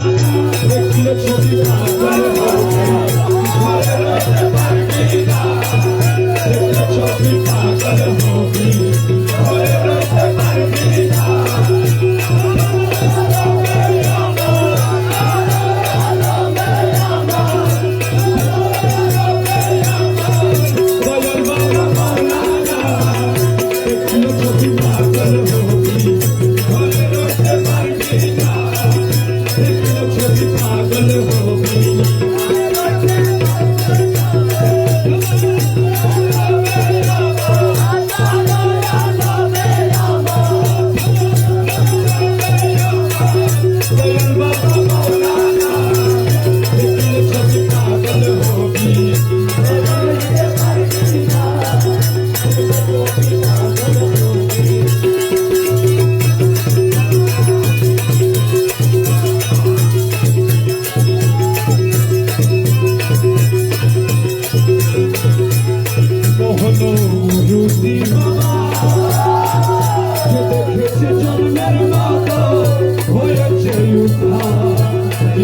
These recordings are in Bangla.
Let's go,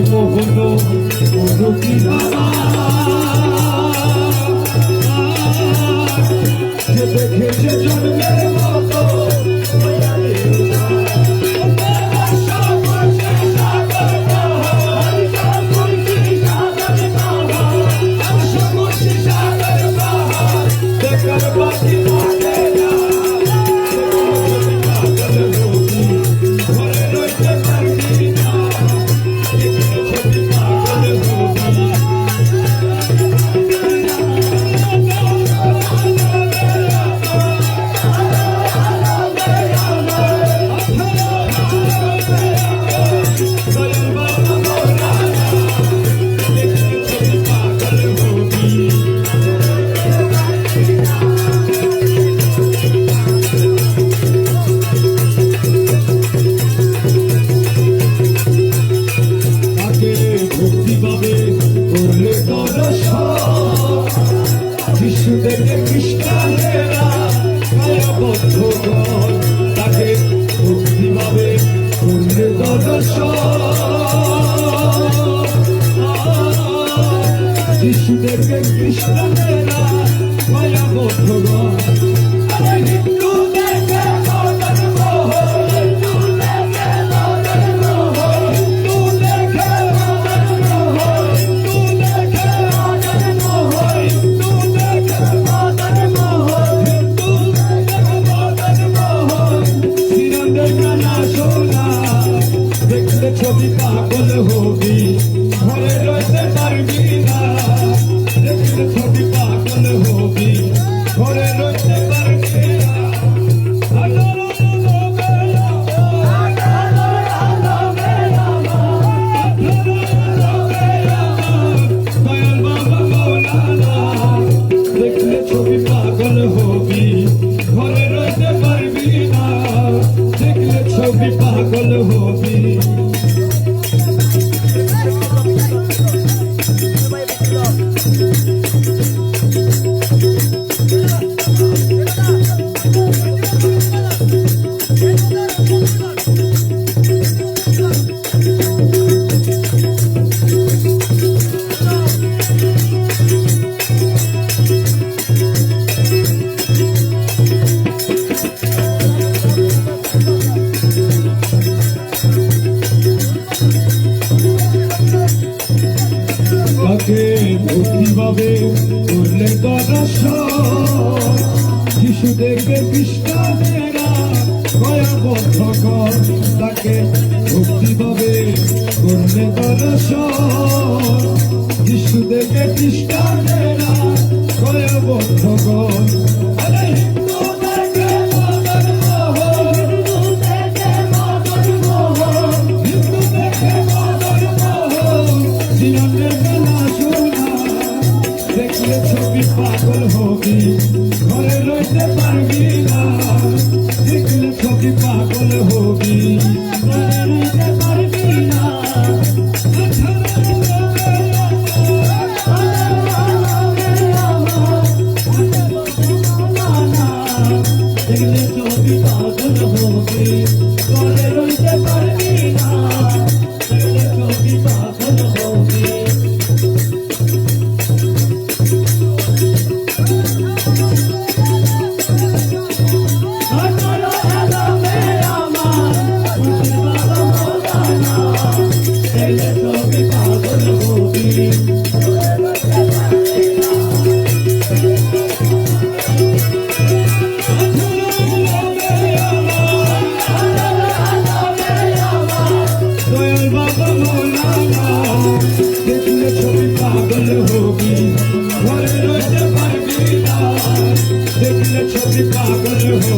মোহন মধুকি দেখেছে তাকে ভক্তিভাবে পূর্ণ দর্শন যিশুদেরকে কৃষ্ণেরা হবে করলে দরস যিশু দেখবে খ্রিস্টানেরা তাকে ভক্তি পাবে করলে দরস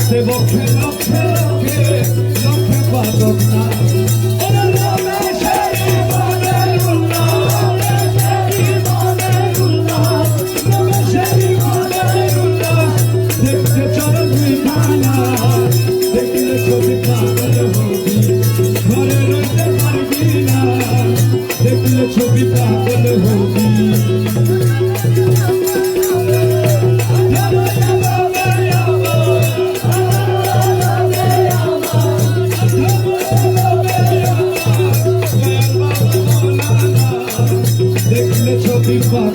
হস্তে বক্ষে লক্ষে লক্ষে লক্ষে পাতক না